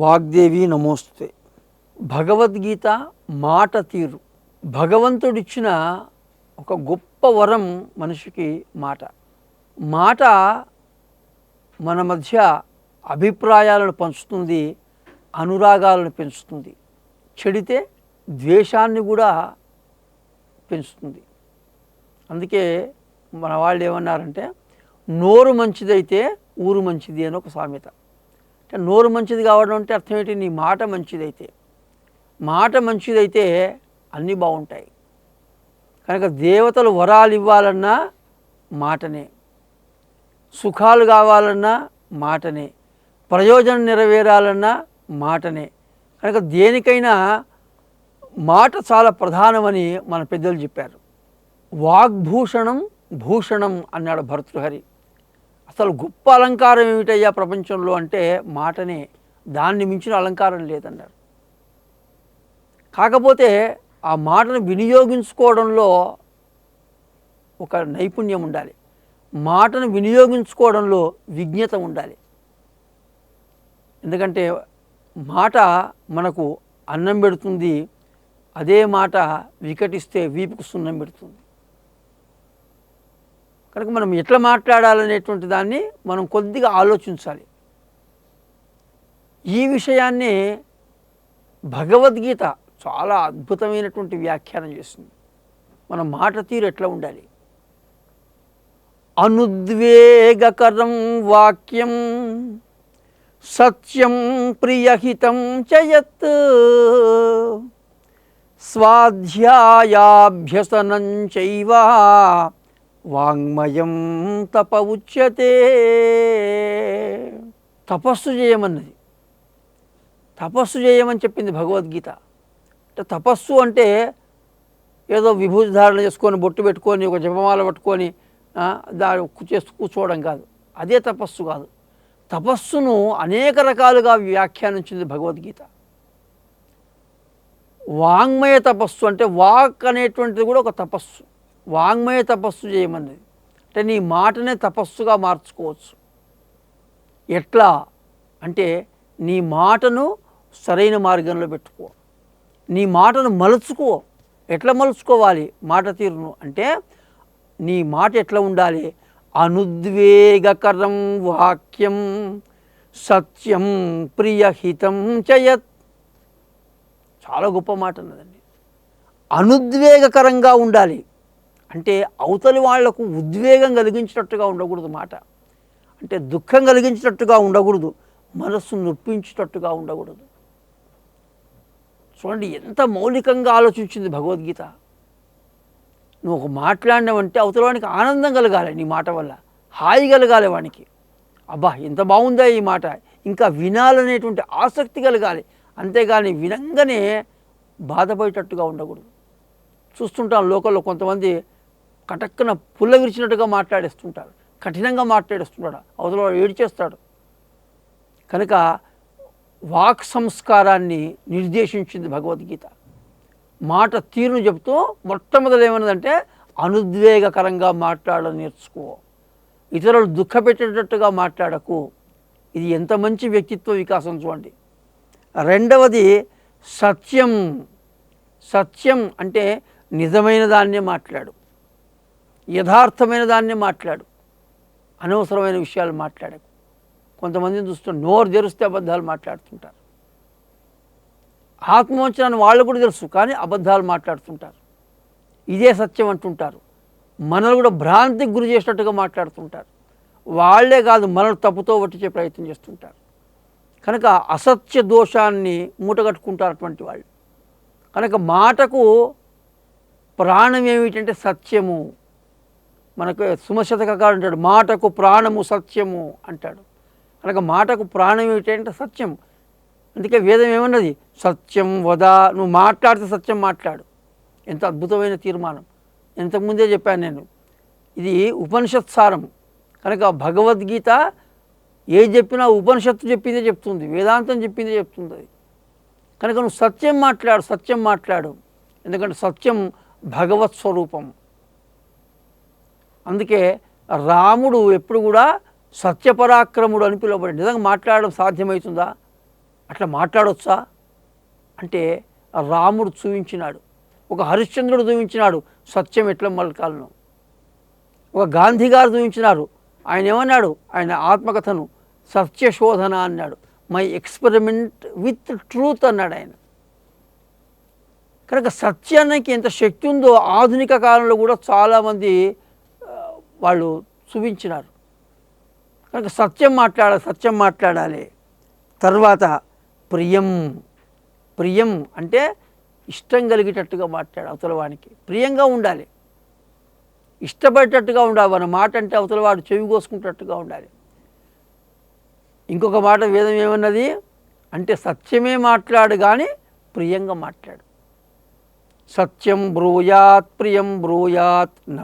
వాగ్దేవి నమోస్తే భగవద్గీత మాట తీరు. భగవంతుడిచ్చిన ఒక గొప్ప వరం మనిషికి మాట. మాట మన మధ్య అభిప్రాయాలను పంచుతుంది అనురాగాలను పెంచుతుంది. చెడితే ద్వేషాన్ని కూడా పెంచుతుంది. అందుకే మన వాళ్ళు ఏమన్నారంటే నోరు మంచిదైతే ఊరు మంచిది అని ఒక సామెత. అంటే నోరు మంచిది కావడం అంటే అర్థం ఏంటి? నీ మాట మంచిదైతే. మాట మంచిదైతే అన్నీ బాగుంటాయి. కనుక దేవతలు వరాలు ఇవ్వాలన్నా మాటనే. సుఖాలు కావాలన్నా మాటనే. ప్రయోజనం నెరవేరాలన్నా మాటనే. కనుక దేనికైనా మాట చాలా ప్రధానమని మన పెద్దలు చెప్పారు. వాగ్భూషణం భూషణం అన్నాడు భర్తృహరి. అసలు గొప్ప అలంకారం ఏమిటయ్యా ప్రపంచంలో అంటే మాటనే దాన్ని మించిన అలంకారం లేదన్నారు. కాకపోతే ఆ మాటను వినియోగించుకోవడంలో ఒక నైపుణ్యం ఉండాలి. మాటను వినియోగించుకోవడంలో విజ్ఞత ఉండాలి. ఎందుకంటే మాట మనకు అన్నం పెడుతుంది అదే మాట వికటిస్తే వీపుకు సున్నం పెడుతుంది. కనుక మనం ఎట్లా మాట్లాడాలనేటువంటి దాన్ని మనం కొద్దిగా ఆలోచించాలి. ఈ విషయాన్ని భగవద్గీత చాలా అద్భుతమైనటువంటి వ్యాఖ్యానం చేస్తుంది. మన మాట తీరు ఎట్లా ఉండాలి? అనుద్వేగకరం వాక్యం సత్యం ప్రియహితం చయత్ స్వాధ్యాయాభ్యసనం చైవ వాంగ్మయం తప ఉచ్యతే తపస్సు చేయమన్నది. తపస్సు చేయమని చెప్పింది భగవద్గీత. అంటే తపస్సు అంటే ఏదో విభూతి ధారణ చేసుకొని బొట్టు పెట్టుకొని ఒక జపమాల పట్టుకొని దాని చేస్తూ కూర్చోవడం కాదు. అదే తపస్సు కాదు. తపస్సును అనేక రకాలుగా వ్యాఖ్యానించింది భగవద్గీత. వాంగ్మయ తపస్సు అంటే వాక్ అనేటువంటిది కూడా ఒక తపస్సు. వాంగ్మయ తపస్సు చేయమన్నది అంటే నీ మాటనే తపస్సుగా మార్చుకోవచ్చు. ఎట్లా? అంటే నీ మాటను సరైన మార్గంలో పెట్టుకో. నీ మాటను మలుచుకో. ఎట్లా మలుచుకోవాలి? మాట తీరును. అంటే నీ మాట ఎట్లా ఉండాలి? అనుద్వేగకరం వాక్యం సత్యం ప్రియహితం చయత్. చాలా గొప్ప మాట అన్నదండి. అనుద్వేగకరంగా ఉండాలి. అంటే అవతలి వాళ్ళకు ఉద్వేగం కలిగించినట్టుగా ఉండకూడదు మాట. అంటే దుఃఖం కలిగించినట్టుగా ఉండకూడదు. మనస్సు నొప్పించేటట్టుగా ఉండకూడదు. చూడండి ఎంత మౌలికంగా ఆలోచించింది భగవద్గీత. నువ్వు ఒక మాట్లాడినావంటే అవతల వానికి ఆనందం కలగాలి నీ మాట వల్ల. హాయి కలగాలి వానికి. అబ్బా ఎంత బాగుందా ఈ మాట. ఇంకా వినాలనేటువంటి ఆసక్తి కలగాలి. అంతేగాని వినంగానే బాధపడేటట్టుగా ఉండకూడదు. చూస్తుంటాం లోకల్లో కొంతమంది కటక్కున పుల్ల విరిచినట్టుగా మాట్లాడేస్తుంటాడు. కఠినంగా మాట్లాడేస్తుంటాడు. అవతల వాడు ఏడ్చేస్తాడు. కనుక వాక్ సంస్కారాన్ని నిర్దేశించింది భగవద్గీత. మాట తీరును చెబుతూ మొట్టమొదటి ఏమన్నదంటే అనుద్వేగకరంగా మాట్లాడడం నేర్చుకో. ఇతరులు దుఃఖపెట్టేటట్టుగా మాట్లాడకు. ఇది ఎంత మంచి వ్యక్తిత్వ వికాసం చూడండి. రెండవది సత్యం. సత్యం అంటే నిజమైన దాన్నే మాట్లాడు. యథార్థమైన దాన్నే మాట్లాడు. అనవసరమైన విషయాలు మాట్లాడకు. కొంతమందిని చూస్తుంటే నోరు తెరిస్తే అబద్ధాలు మాట్లాడుతుంటారు. ఆత్మవంచనాన్ని వాళ్ళు కూడా తెలుసు కానీ అబద్ధాలు మాట్లాడుతుంటారు. ఇదే సత్యం అంటుంటారు. మనల్ని కూడా భ్రాంతికి గురి చేసినట్టుగా మాట్లాడుతుంటారు. వాళ్ళే కాదు మనల్ని తప్పుతో పట్టించే ప్రయత్నం చేస్తుంటారు. కనుక అసత్య దోషాన్ని మూటగట్టుకుంటారు అటువంటి వాళ్ళు. కనుక మాటకు ప్రాణం ఏమిటంటే సత్యము. మనకు సుమశతకారు అంటాడు మాటకు ప్రాణము సత్యము అంటాడు. కనుక మాటకు ప్రాణం ఏమిటంటే సత్యం అందుకే వేదం ఏమన్నది? సత్యం వదా నువ్వు మాట్లాడితే సత్యం మాట్లాడు. ఎంత అద్భుతమైన తీర్మానం. ఇంతకుముందే చెప్పాను నేను. ఇది ఉపనిషత్ సారం కనుక భగవద్గీత ఏ చెప్పినా ఉపనిషత్తు చెప్పిందే చెప్తుంది. వేదాంతం చెప్పిందే చెప్తుంది అది. కనుక నువ్వు సత్యం మాట్లాడు సత్యం మాట్లాడు. ఎందుకంటే సత్యం భగవత్ స్వరూపం అందుకే రాముడు ఎప్పుడు కూడా సత్యపరాక్రముడు అని పిలువబడి నిజంగా మాట్లాడడం సాధ్యమవుతుందా అట్లా మాట్లాడొచ్చా? అంటే రాముడు చూపించినాడు. ఒక హరిశ్చంద్రుడు చూపించినాడు సత్యం ఎట్లా మలకాలను. ఒక గాంధీ గారు చూపించినారు. ఆయన ఏమన్నాడు? ఆయన ఆత్మకథను సత్యశోధన అన్నాడు. మై ఎక్స్పెరిమెంట్ విత్ ట్రూత్ అన్నాడు ఆయన. కనుక సత్యానికి ఎంత శక్తి ఉందో ఆధునిక కాలంలో కూడా చాలామంది వాళ్ళు చూపించినారు. కనుక సత్యం మాట్లాడాలి సత్యం మాట్లాడాలి. తర్వాత ప్రియం ప్రియం అంటే ఇష్టం కలిగేటట్టుగా మాట్లాడు అవతలవానికి ప్రియంగా ఉండాలి. ఇష్టపడేటట్టుగా ఉండాలి. మన మాట అంటే అవతలవాడు చెవి కోసుకుంటట్టుగా ఉండాలి. ఇంకొక మాట వేదం ఏమన్నది? అంటే సత్యమే మాట్లాడు కానీ ప్రియంగా మాట్లాడు. సత్యం బ్రూయాత్ ప్రియం బ్రూయాత్ న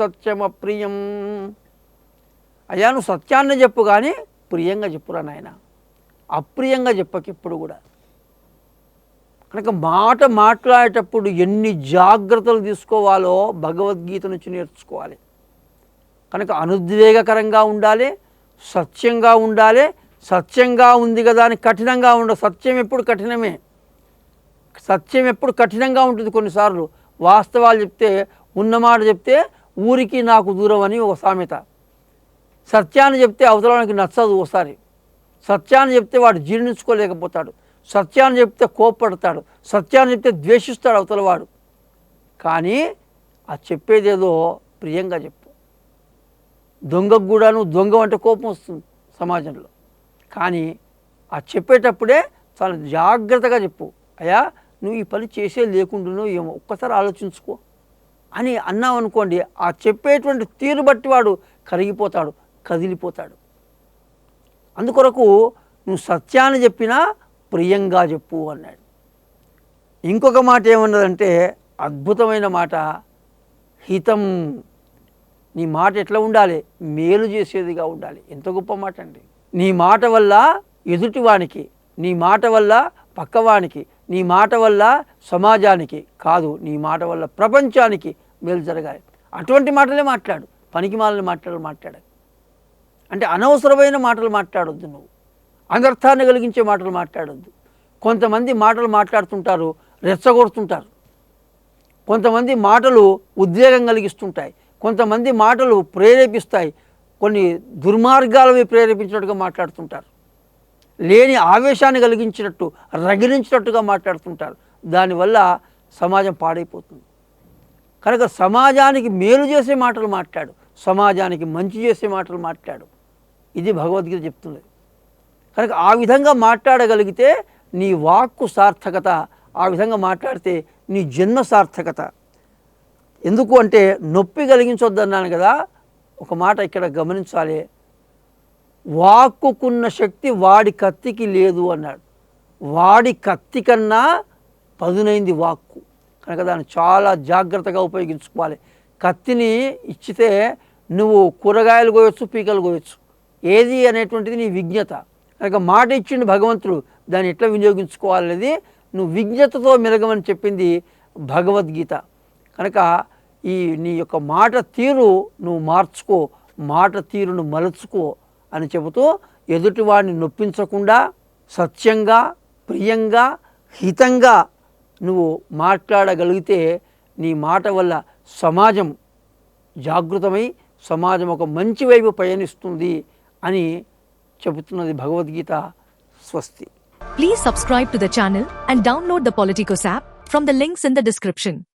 సత్యం అప్రియం. అయ్యా నువ్వు సత్యాన్ని చెప్పు కానీ ప్రియంగా చెప్పురా నాయన. అప్రియంగా చెప్పకు ఎప్పుడు కూడా. కనుక మాట మాట్లాడేటప్పుడు ఎన్ని జాగ్రత్తలు తీసుకోవాలో భగవద్గీత నుంచి నేర్చుకోవాలి. కనుక అనుద్వేగకరంగా ఉండాలి సత్యంగా ఉండాలి సత్యంగా ఉంది కదా అని కఠినంగా ఉండ సత్యం ఎప్పుడు కఠినమే. సత్యం ఎప్పుడు కఠినంగా ఉంటుంది కొన్నిసార్లు. వాస్తవాలు చెప్తే ఉన్నమాట చెప్తే ఊరికి నాకు దూరం అని ఒక సామెత. సత్యాన్ని చెప్తే అవతలానికి నచ్చదు ఒకసారి సత్యాన్ని చెప్తే వాడు జీర్ణించుకోలేకపోతాడు. సత్యాన్ని చెప్తే కోప్పడతాడు. సత్యాన్ని చెప్తే ద్వేషిస్తాడు అవతలవాడు కానీ ఆ చెప్పేదేదో ప్రియంగా చెప్పు. దొంగకు కూడాను దొంగ అంటే కోపం వస్తుంది సమాజంలో. కానీ ఆ చెప్పేటప్పుడే చాలా జాగ్రత్తగా చెప్పు. అయ్యా నువ్వు ఈ పని చేసే లేకుండానో ఏమో ఒక్కసారి ఆలోచించుకో. అని అన్నావు అనుకోండి ఆ చెప్పేటువంటి తీరు బట్టి వాడు కరిగిపోతాడు కదిలిపోతాడు. అందుకొరకు నువ్వు సత్యాన్ని చెప్పినా ప్రియంగా చెప్పు అన్నాడు. ఇంకొక మాట ఏమన్నదంటే అద్భుతమైన మాట హితం. నీ మాట ఎట్లా ఉండాలి? మేలు చేసేదిగా ఉండాలి. ఎంత గొప్ప మాట అండి నీ మాట వల్ల ఎదుటివానికి నీ మాట వల్ల పక్కవానికి నీ మాట వల్ల సమాజానికి కాదు నీ మాట వల్ల ప్రపంచానికి మేలు జరగాలి. అటువంటి మాటలే మాట్లాడు. పనికి మాలని మాటలు మాట్లాడాలి అంటే అనవసరమైన మాటలు మాట్లాడొద్దు నువ్వు. అనర్థాన్ని కలిగించే మాటలు మాట్లాడొద్దు. కొంతమంది మాటలు మాట్లాడుతుంటారు రెచ్చగొడుతుంటారు. కొంతమంది మాటలు ఉద్వేగం కలిగిస్తుంటాయి. కొంతమంది మాటలు ప్రేరేపిస్తాయి. కొన్ని దుర్మార్గాలవి ప్రేరేపించినట్టుగా మాట్లాడుతుంటారు. లేని ఆవేశాన్ని కలిగించినట్టు రగిలించినట్టుగా మాట్లాడుతుంటారు. దానివల్ల సమాజం పాడైపోతుంది. కనుక సమాజానికి మేలు చేసే మాటలు మాట్లాడు. సమాజానికి మంచి చేసే మాటలు మాట్లాడు. ఇది భగవద్గీత చెప్తున్నది కనుక ఆ విధంగా మాట్లాడగలిగితే నీ వాక్కు సార్థకత ఆ విధంగా మాట్లాడితే నీ జన్మ సార్థకత. ఎందుకు అంటే నొప్పి కలిగించొద్దన్నాను కదా ఒక మాట ఇక్కడ గమనించాలి. వాక్కుకున్న శక్తి వాడి కత్తికి లేదు అన్నాడు. వాడి కత్తి కన్నా పదునైంది వాక్కు. కనుక దాన్ని చాలా జాగ్రత్తగా ఉపయోగించుకోవాలి. కత్తిని ఇచ్చితే నువ్వు కూరగాయలు కోయొచ్చు పీకలు కోయొచ్చు. ఏది అనేటువంటిది నీ విజ్ఞత. కనుక మాట ఇచ్చిండు భగవంతుడు దాన్ని ఎట్లా వినియోగించుకోవాలనేది నువ్వు విజ్ఞతతో మెలగమని చెప్పింది భగవద్గీత. కనుక ఈ నీ యొక్క మాట తీరు నువ్వు మార్చుకో మాట తీరును మలుచుకో అని చెబుతూ ఎదుటివాడిని నొప్పించకుండా సత్యంగా ప్రియంగా హితంగా నువ్వు మాట్లాడగలిగితే నీ మాట వల్ల సమాజం జాగృతమై సమాజం ఒక మంచి వైపు పయనిస్తుంది అని చెబుతున్నది భగవద్గీత స్వస్తి. Please subscribe to the channel and download the Politicos app from the links in the description